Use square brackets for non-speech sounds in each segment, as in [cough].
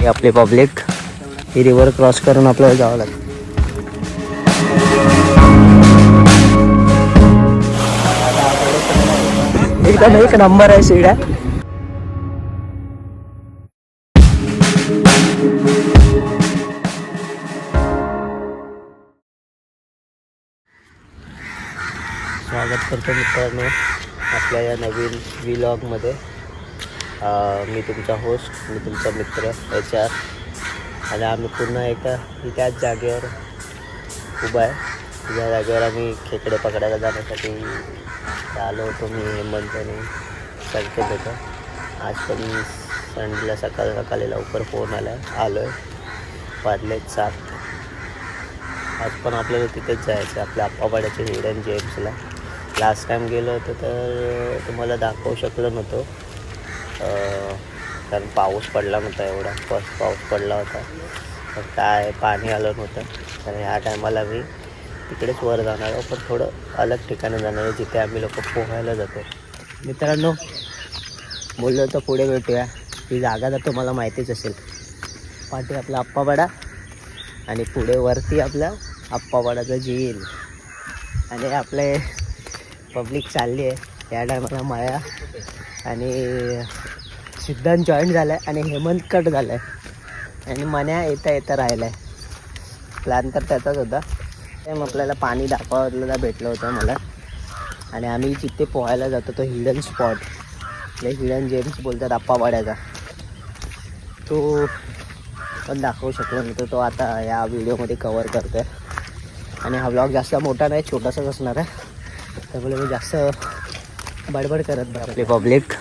हे आपले पब्लिक ही river cross करून आपल्याला जावं लागतं एकदम एक नंबर आहे शिड्या स्वागत करतो मित्रांनो आपल्या या नवीन व्लॉगमध्ये मी तुमचा होस्ट मी तुमचा मित्र एच आर आणि आम्ही पुन्हा एका त्याच जागेवर उभा आहे. ज्या जागेवर आम्ही खेकडे पकडायला जाण्यासाठी आलो होतो मी हेमंत आणि संकेत होतो आज पण संडेला सकाळ सकाळी लवकर फोन आला आलो आहे वाजलेत सात. आज पण आपल्याला तिथेच जायचं आपल्या आप्पापाड्याच्या हिडन जेम्सला लास्ट टाईम गेलो होतो तर तुम्हाला दाखवू शकलो नव्हतो. कारण पाऊस पडला नव्हता एवढा. फर्स्ट पाऊस पडला होता. तर काय पाणी आलं नव्हतं. तर ह्या टायमाला मी तिकडेच वर जाणार पण थोडं अलग ठिकाणी जाणार आहे जिथे आम्ही लोक पोहायला जातो. मित्रांनो बोललो तर पुढे भेटूया. ही जागा तर तुम्हाला माहितीच असेल. पाठी आपला आप्पावाडा आणि पुढे वरती आपला आप्पापाडाचं झील. आणि आपले पब्लिक चालली आहे. या टायमाला माया आणि सिद्धांत जॉईन झाला आहे आणि हेमंत कट झाला आहे आणि मन्या येता येता राहिला आहे प्लॅन तर त्याचाच होता. सेम आपल्याला पाणी दाखवायला भेटलं होतं मला. आणि आम्ही जिथे पोहायला जातो तो हिडन स्पॉट म्हणजे हिडन जेम्स बोलतात आप्पावाड्याचा तो पण दाखवू शकलो नव्हतो तो आता या व्हिडिओमध्ये कवर करतो आहे आणि हा ब्लॉग जास्त मोठा नाही छोटासाच असणार आहे. त्यामुळे मी जास्त बडबड करत आपली पब्लिक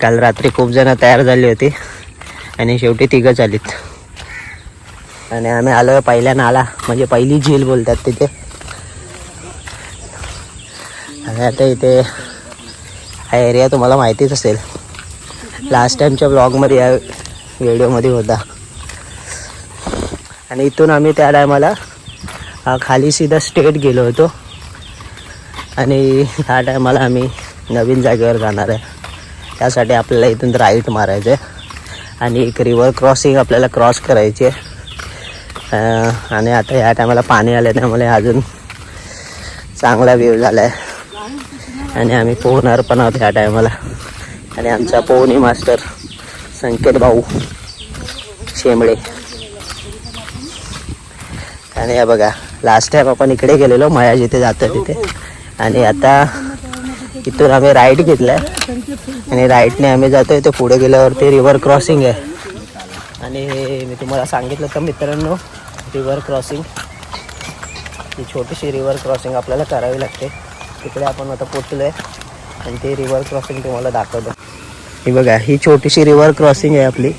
काल रात्री खूप जण तयार झाली होती आणि शेवटी तिघंच आलीत आणि आम्ही आलो पहिल्या नाला म्हणजे पहिली झील बोलतात तिथे. आणि आता इथे हा एरिया तुम्हाला माहितीच असेल. लास्ट टाईमच्या ब्लॉगमध्ये या व्हिडिओमध्ये होता. आणि इथून आम्ही त्या टायमाला खाली सीधा स्टेट गेलो होतो. आणि ह्या टायमाला आम्ही नवीन जागेवर जाणार आहे. त्यासाठी आपल्याला इथून राईट मारायचं आहे आणि एक रिवर क्रॉसिंग आपल्याला क्रॉस करायची आहे आणि आता ह्या टायमाला पाणी आलं त्यामुळे अजून चांगला व्ह्यू झाला आहे आणि आम्ही पोहणार पण आहोत ह्या टायमाला आणि आमचा पोहणी मास्टर संकेत भाऊ शेंबळे. आणि हे बघा लास्ट टाईम आपण इकडे गेलेलो मया जिथे जातो तिथे. आणि आता इथून आम्ही राईट घेतलाय. आणि राईटने आम्ही जातोय तर पुढे गेल्यावरती रिव्हर क्रॉसिंग आहे. आणि मी तुम्हाला सांगितलं तर मित्रांनो रिव्हर क्रॉसिंग ही छोटीशी रिव्हर क्रॉसिंग आपल्याला करावी लागते. तिकडे आपण आता पोचलो आहे आणि ते रिव्हर क्रॉसिंग तुम्हाला दाखवतो. ही बघा ही छोटीशी रिव्हर क्रॉसिंग आहे आपली.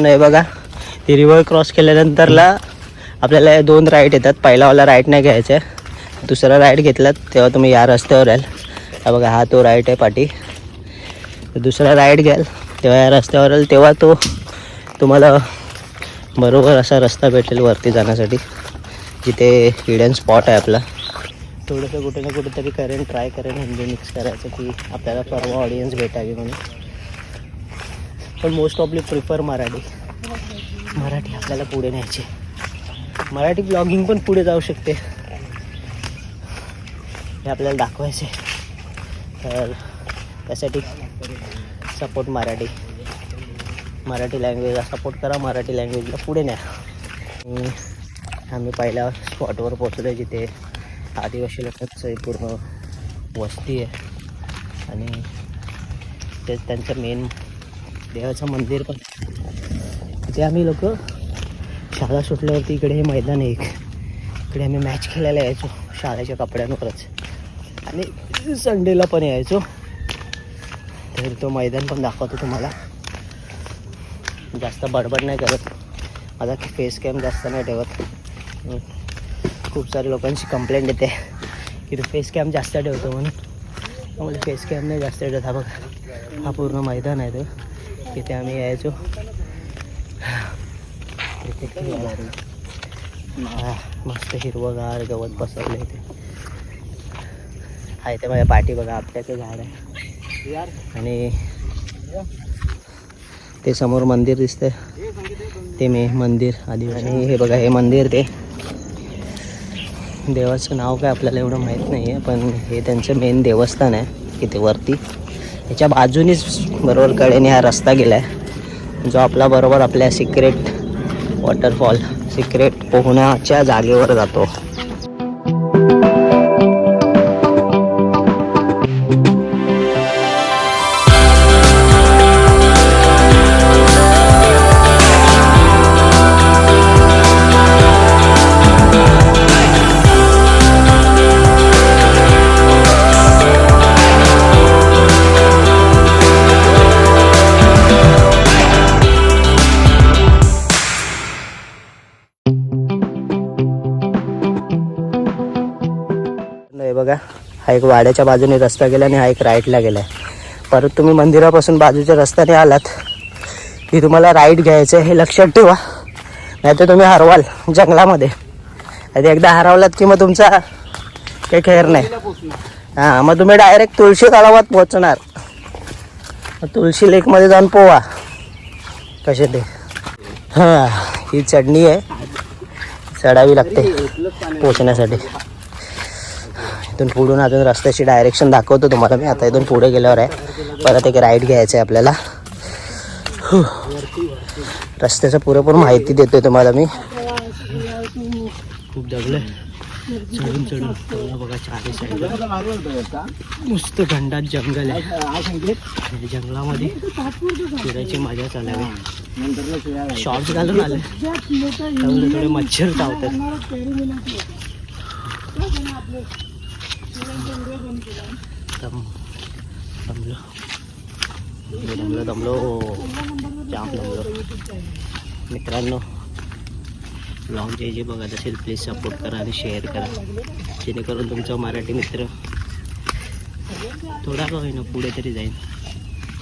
मित्रांनो हे बघा ती रिव्हर क्रॉस केल्यानंतरला आपल्याला दोन राईट येतात. पहिलावाला राईट नाही घ्यायचा आहे. दुसरा राईट घेतलात तेव्हा तुम्ही या रस्त्यावर याल. हा बघा हा तो राईट आहे पाठी दुसरा राईट घ्याल तेव्हा या रस्त्यावर याल. तेव्हा तो तुम्हाला बरोबर असा रस्ता भेटेल वरती जाण्यासाठी जिथे हिडन स्पॉट आहे आपला. थोडंसं कुठे ना कुठेतरी करेन ट्राय करेन म्हणजे मिक्स करायचं की आपल्याला परवा ऑडियन्स भेटावी म्हणून. पण मोस्ट ऑफली प्रिफर मराठी. मराठी आपल्याला पुढे न्यायची. मराठी ब्लॉगिंग पण पुढे जाऊ शकते. हे आपल्याला दाखवायचे. तर त्यासाठी सपोर्ट मराठी. मराठी लँग्वेजला सपोर्ट करा मराठी लँग्वेजला पुढे न्या. आम्ही पहिल्या स्पॉटवर पोचलो आहे जिथे आदिवासी लोकांचं पूर्ण वस्ती आहे. आणि ते त्यांचं मेन देवाचं मंदिर पण. तिथे आम्ही लोक शाळा सुटल्यावरती इकडे हे मैदान आहे एक. इकडे आम्ही मॅच खेळायला यायचो शाळेच्या कपड्यांवरच. आणि संडेला पण यायचो. तर तो मैदान पण दाखवतो तुम्हाला. जास्त बडबड नाही करत. माझा फेस कॅम जास्त नाही ठेवत. खूप साऱ्या लोकांची कंप्लेंट येते. की तू फेस कॅम जास्त ठेवतो म्हणून. त्यामुळे फेस कॅम नाही जास्त ठेवत. हा बघा हा पूर्ण मैदान आहे तो. तिथे आम्ही यायचो. तिथे मस्त हिरवगार गवत पसरलं इथे. आहे ते माझ्या पाठी बघा आपल्याचं झाड आहे. आणि ते समोर मंदिर दिसतंय. ते मे मंदिर आधी आणि हे बघा हे मंदिर ते. देवाचं नाव काय आपल्याला एवढं माहीत नाही आहे पण हे त्यांचं मेन देवस्थान आहे इथे वरती. याच्या बाजूनीच बरोबर कडेने हा रस्ता गेला आहे जो आपला बरोबर आपल्या सिक्रेट वॉटरफॉल सिक्रेट पोहण्याच्या जागेवर जातो. हा एक वाड्याच्या बाजूने रस्ता गेला आणि हा एक राईटला गेला आहे परत तुम्ही मंदिरापासून बाजूच्या रस्त्याने आलात. की तुम्हाला राईट घ्यायचं आहे हे लक्षात ठेवा. नाहीतर तुम्ही हरवाल जंगलामध्ये. आणि एकदा हरवलात की मग तुमचा काही खेळ नाही. हां मग तुम्ही डायरेक्ट तुळशी तलावात पोहोचणार. मग तुळशी लेकमध्ये जाऊन पोवा. कसे ते? हां ही चढणी आहे. चढावी लागते पोचण्यासाठी. इथून पुढून अजून रस्त्याची डायरेक्शन दाखवतो तुम्हाला मी. आता इथून पुढे गेल्यावर आहे. परत एक राईड घ्यायचं आहे आपल्याला. रस्त्याचं पुरेपूर माहिती देतोय तुम्हाला मी. खूप जगलं चढून चढून. बघा चारी साईडला मस्त घंडात जंगल आहे. जंगलामध्ये फिरायची मजा चालावी. शॉर्ट्स घालून आले. त्यामुळे थोडे मच्छर चावतात. दमलो. हे दमलो दमलो. जाम दमलो. मित्रांनो ब्लॉग जे जे बघत असेल प्लीज सपोर्ट करा आणि शेअर करा. जेणेकरून तुमचा मराठी मित्र थोडा का होईना पुढे तरी जाईल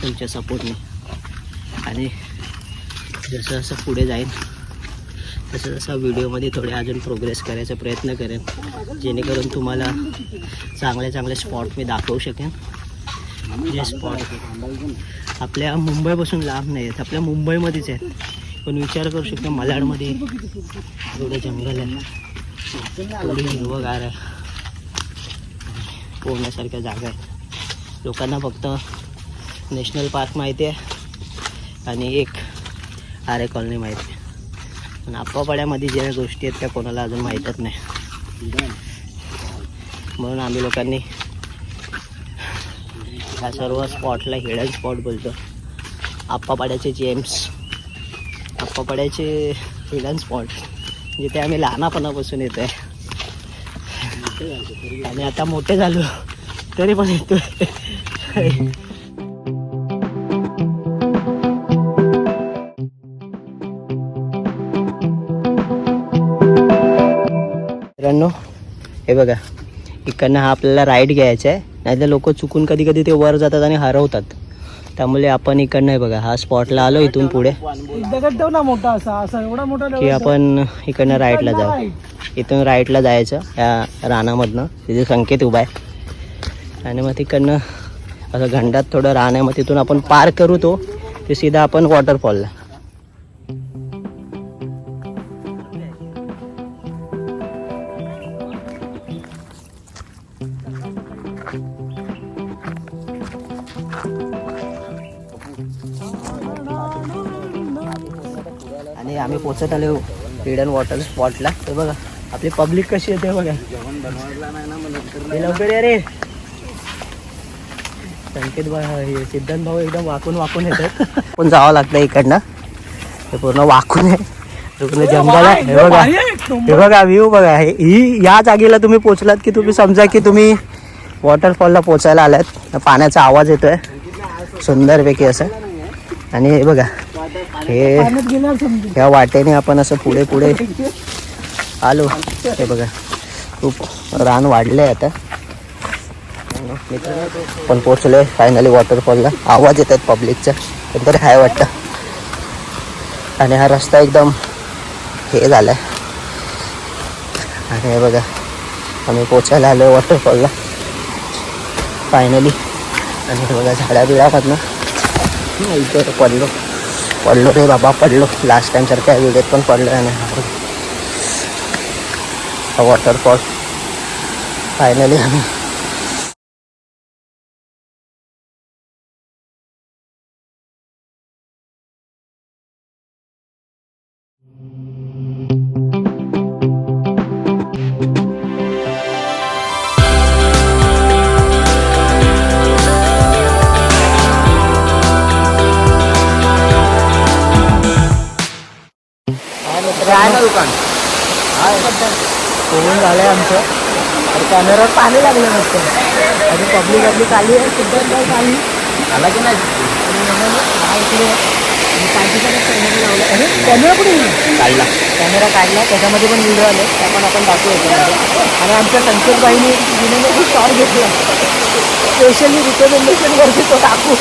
तुमच्या सपोर्टने आणि जसं जसं पुढे जाईल तसं तसं व्हिडिओमध्ये थोडे अजून प्रोग्रेस करायचा प्रयत्न करेन. जेणेकरून तुम्हाला चांगले चांगले स्पॉट मी दाखवू शकेन. जे स्पॉट आपल्या मुंबईपासून लांब नाही आहेत आपल्या मुंबईमध्येच आहेत. पण विचार करू शकतो मलाडमध्ये थोडं जंगल आहे. थोडी हिरवगार आहे. पोहण्यासारख्या जागा आहेत. लोकांना फक्त नॅशनल पार्क माहिती आहे. आणि एक आरे कॉलनी माहिती आहे. पण आप्पापाड्यामध्ये ज्या गोष्टी आहेत त्या कोणाला अजून माहीतच नाही. म्हणून आम्ही लोकांनी ह्या सर्व स्पॉटला हिडन स्पॉट बोलतो. आप्पापाड्याचे जेम्स आप्पापाड्याचे हिडन स्पॉट जिथे आम्ही लहानापणापासून येतो आहे आणि आता मोठे झालो तरी पण येतो हे बघा. इकडनं हा आपल्याला राईड घ्यायचा आहे. नाहीतर लोक चुकून कधी कधी ते वर जातात आणि हरवतात. त्यामुळे आपण इकडनं हे बघा हा स्पॉटला आलो इथून पुढे. दगड ठेव ना मोठा असा असा एवढा मोठा की आपण इकडनं राईटला जाऊ. इथून राईटला जायचं या रानामधनं. तिथे संकेत उभा आहे. आणि मग तिकडनं असं घंटात थोडं रान आहे मग तिथून आपण पार करू तो ते सीधा आपण वॉटरफॉलला आम्ही पोचत आलो हिडन वॉटर स्पॉटला ते बघा आपली पब्लिक कशी येते बघा. लवकर या रे. संकेत हे सिद्धांत भाऊ एकदम वाकून वाकून येतात. पण जावं लागतं इकडनं. हे पूर्ण वाकून आहे. जंगल आहे. हे बघा. हे बघा व्ह्यू बघा. हे ही या जागेला तुम्ही पोचलात की तुम्ही समजा की तुम्ही वॉटरफॉलला पोचायला आलात. पाण्याचा आवाज येतोय. सुंदरपैकी असं. आणि हे बघा हे ह्या वाटेने आपण असं पुढे पुढे आलो. हे बघा खूप रान वाढले आता. पण पोचलोय फायनली वॉटरफॉलला आवाज येतात पब्लिकचा पण तरी हाय वाटतं. आणि हा रस्ता एकदम हे झालं आणि हे बघा आम्ही पोचायला आलो वॉटरफॉलला फायनली आणि हे बघा झाडा बिळामधनं इथे पडलो. पडलो रे बाबा पडलो. लास्ट टाइम सारख्या व्हिडिओत पण पडलो आणि हा वॉटरफॉल फायनली आम्ही पोहून झालं आहे आमचं तर कॅमेऱ्यावर पाणी लागलं नसतं. आणि पब्लिक पब्लिक आली आहे सिद्धांत बाईक आली आला की नाही? इकडे लावला. अरे कॅमेरा कुठे? काढला. कॅमेरा काढला. त्याच्यामध्ये पण व्हिडिओ आले. त्या पण आपण टाकू याच्यामध्ये. आणि आमच्या संकेतबाईने विनोने खूप शॉर्ट घेतला. स्पेशली रिकमेंडेशनवरती तो टाकू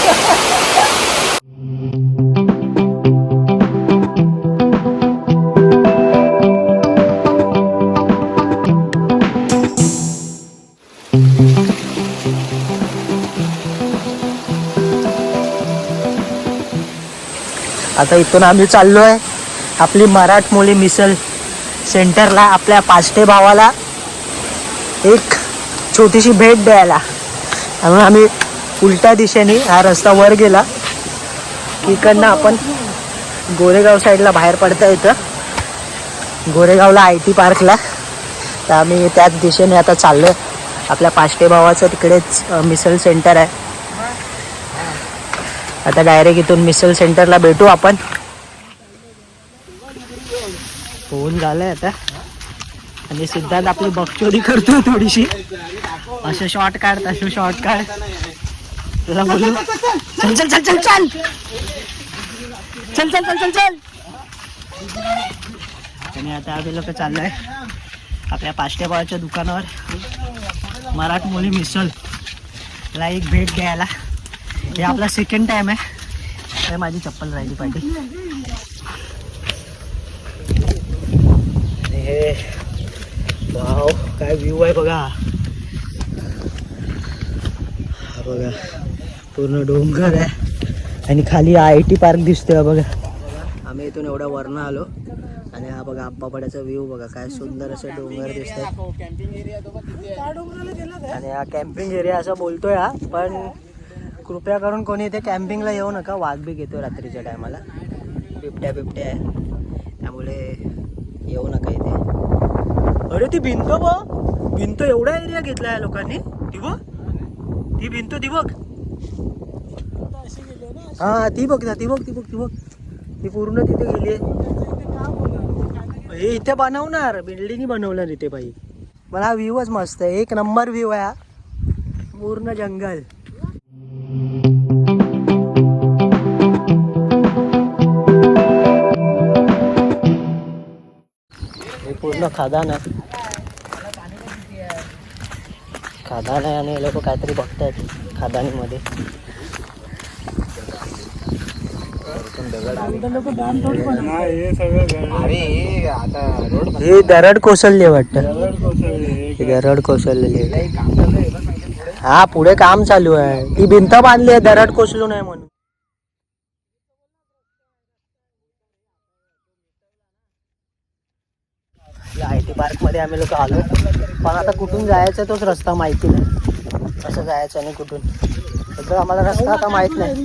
आता इथून आम्ही चाललो आहे आपली मराठमोळी मिसल सेंटरला आपल्या पाचटे भावाला एक छोटीशी भेट द्यायला. त्यामुळे आम्ही उलट्या दिशेने हा रस्ता वर गेला. इकडनं आपण गोरेगाव साईडला बाहेर पडता येतं गोरेगावला आय टी पार्कला. तर आम्ही त्याच दिशेने आता चाललो आहे आपल्या पाचटे भावाचं तिकडेच मिसल सेंटर आहे. आता डायरेक्ट इथून मिसल सेंटरला भेटू आपण. फोन झालाय आता. आणि सिद्धांत आपली बकचोरी करतो थोडीशी. असं शॉर्ट काढ तसं शॉर्ट काढ. तुला बोलू? चल चल चल चल चल. चल चल चल चल चल. आणि आता आम्ही लोक चाललोय आपल्या पाचट्याबाच्या दुकानावर. मराठमोळी मिसळ ला एक भेट घ्यायला. हे आपला सेकंड टाइम आहे. हे माझी चप्पल राहिली पाहिजे. हे वाव काय व्ह्यू आहे बघा. हा बघा पूर्ण डोंगर आहे. आणि खाली आय टी पार्क दिसतोय बघा. आम्ही इथून एवढ्या वरनं आलो. आणि हा बघा आप्पापाड्याचा व्ह्यू बघा काय सुंदर असं डोंगर दिसतंय. आणि हा कॅम्पिंग एरिया असं बोलतोय हा पण कृपया करून कोणी इथे कॅम्पिंगला येऊ नका. वाघ बी घेतो रात्रीच्या टायमाला. बिबट्या बिबट्या. आहे त्यामुळे येऊ नका इथे. अरे ती भिंत बघ. भिंत एवढा एरिया घेतला आहे लोकांनी. ती बघ. ती भिंत ती बघ. हा ती बघ ना ती बघ ती बघ ती बघ. ती पूर्ण तिथे गेली हे इथे बनवणार. बिल्डिंग बनवणार इथे बाई. मला हा व्ह्यूच मस्त आहे. एक नंबर व्ह्यू आहे हा. पूर्ण जंगल. खादान. आहे खादान आहे आणि हे लोक काहीतरी बघतायत खादानीमध्ये. हे दरड कोसळले वाटतं. हे दरड कोसळलेली. हा पुढे. काम चालू आहे. ती भिंत बांधली आहे दरड कोसळू नये म्हणून. टी आम्ही लोक आलो. पण आता कुठून जायचं तोच रस्ता माहिती नाही. कसं जायचं आणि कुठून. तर आम्हाला रस्ता आता माहीत नाही.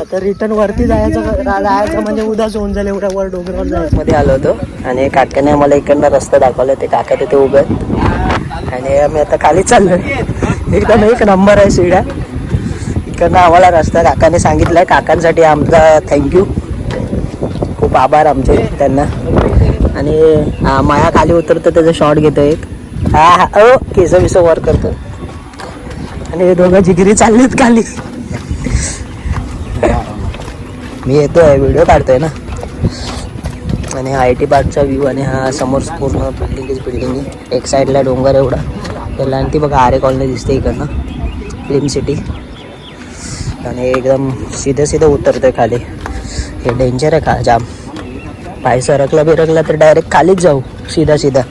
आता रिटर्न वरती जायचं जायचं म्हणजे उद्या होऊन जाईल एवढ्या वर डोंगरावर जायचं. मध्ये आलो होतो. आणि काकाने आम्हाला इकडनं रस्ता दाखवला. ते काका तिथे उभे आहेत. आणि आम्ही आता खाली चाललो एकदम एक नंबर आहे शिड्या. इकडनं आम्हाला रस्ता काकाने सांगितलाय. काकांसाठी आमचा थँक्यू खूप आभार आमचे त्यांना. आणि माया खाली उतरतो त्याचा शॉट घेतो एक. हा हा ओ केस बिस वर करतो आणि हे दोघं जिगिरी चाललीत खाली. मी येतोय व्हिडिओ काढतोय ना. आणि आय टी पार्कचा व्ह्यू आणि हा समोर पूर्ण बिल्डिंग बिल्डिंग एक साईडला डोंगर एवढा. त्याला आणि ती बघा आरे कॉलनी दिसते इकडनं. फिल्म सिटी आणि एकदम सीधं सीधं उतरतोय खाली. हे डेंजर आहे का जाम. पाय सरकला बिरकला तर डायरेक्ट खालीच जाऊ. सीधा सीधा.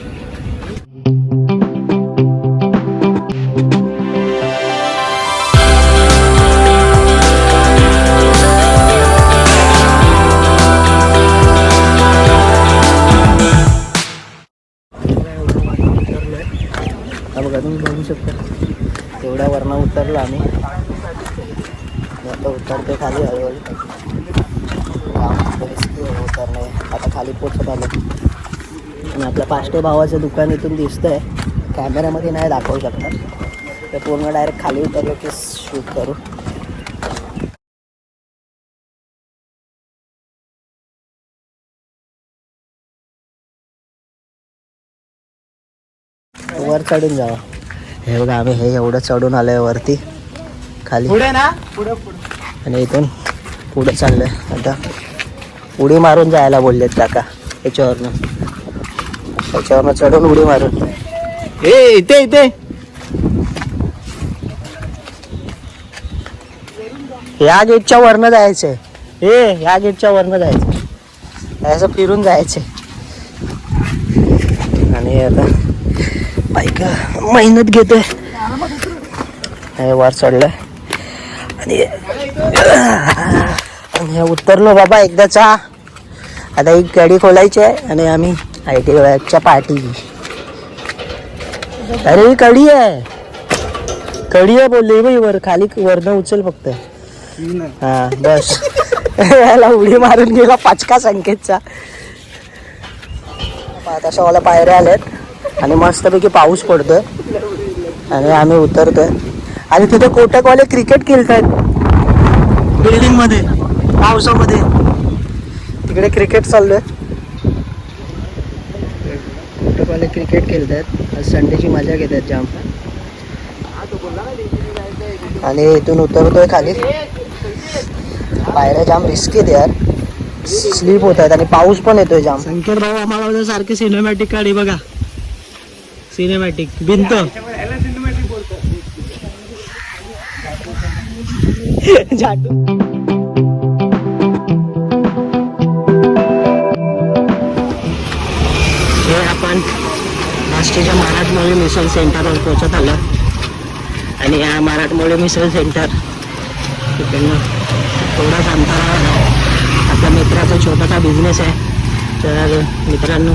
बघा तुम्ही बघू शकता. तेवढ्या वरनं उतरला आम्ही. आता उतरते खाली हळूहळू. उतरणे आता खाली पोचत आलो. आणि आपल्या पाष्टे भावाचं दुकान इथून दिसतंय. कॅमेऱ्यामध्ये नाही दाखवू शकणार. ते पूर्ण डायरेक्ट खाली उतरलो की शूट करू. वर चढून जावा. हे बघा आम्ही हे एवढं चढून आलोय वरती. खाली. पुढे ना? पुढे पुढे आणि इथून पुढे चाललंय. आता उडी मारून जायला बोललेत काका याच्यावरनं. त्याच्यावरनं चढून उडी मारून. ए इथे इथे. या गेटच्या वरनं जायचंय. हे या गेटच्या वरनं जायचं असं फिरून जायचंय. आणि आता बाईक मेहनत घेतोय. हे वर चढलंय. आणि आणि हे उतरलो बाबा एकदाचा आता एक गाडी खोलायची आहे आणि आम्ही आय टी वॅबच्या पार्टी. अरे ही कडी आहे. कडी आहे बोलली बाई वर खाली वरनं उचल फक्त. हा बस. याला उडी मारून गेला पाचका संकेतचा. आता मला पायऱ्या आल्यात. आणि मस्तपैकी पाऊस पडतोय. आणि आम्ही उतरतोय. आणि तिथे कोटकवाले क्रिकेट खेळत बिल्डिंगमध्ये. पावसामध्ये. तिकडे क्रिकेट चाललोय. कोटकवाले क्रिकेट खेळतायत आज संडेची मजा घेत आहेत जाम. आणि इथून उतरतोय खाली. पायऱ्या जाम रिस्की आहेत यार. स्लीप होत आहेत आणि पाऊस पण येतोय जाम. संकेत भाऊ आम्हाला सारखे सिनेमॅटिक काढी बघा. सिनेमॅटिक भिंत. [laughs] झाटू आष्टीच्या मराठमोळी मिसळ सेंटरवर पोचत आलो. आणि या मराठमोळी मिसळ सेंटर तिकडनं थोडाच अंतरावर आपल्या मित्राचा छोटासा बिझनेस आहे. तर मित्रांनो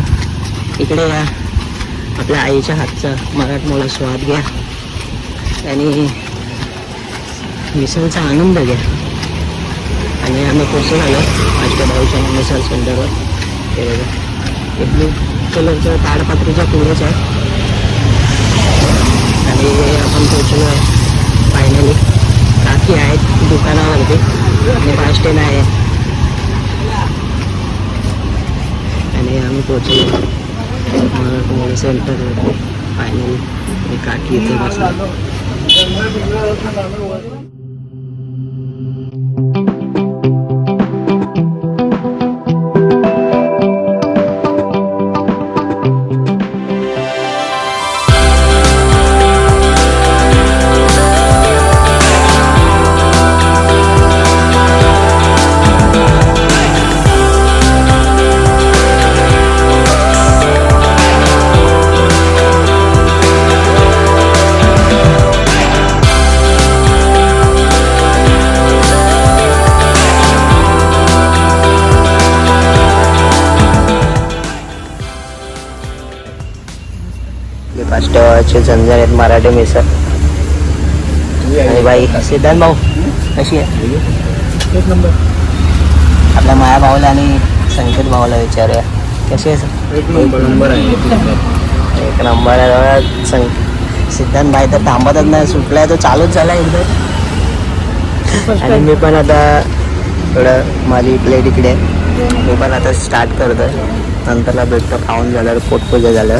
इकडे या. आपल्या आईच्या हातचा मराठमोळा स्वाद घ्या. आणि मिसळचा आनंद घ्या. आणि आम्ही पोचून आलो. अष्टभाऊच्या मिसळ सेंटरवर. ते बघा. ब्लू कलरच्या ताडपात्रीच्या पुढेच आहे आणि आपण पोचलो आहे फायनली काकी आहेत दुकानावरती आणि बस स्टँड आहे. आणि आम्ही पोचलो मराठमोळी सेंटरवरती फायनली काकी इथे बसला. झंझण आहेत मराठी मिसळ. आणि बाई सिद्धांत भाऊ कशी आहे? एक नंबर. आपल्या माया भाऊला आणि संकेत भाऊला विचारूया. कशी आहे? एक नंबर नंबर आहे. एक नंबर. आहे बघा. सं सिद्धांत भाई तर थांबतच नाही सुटलाय तो चालूच झाला एकदम आणि मी पण आता थोडं माझी प्लेट इकडे. मी पण आता स्टार्ट करतोय. नंतरला भेटतो खाऊन झाल्यावर पोटपूजा झालं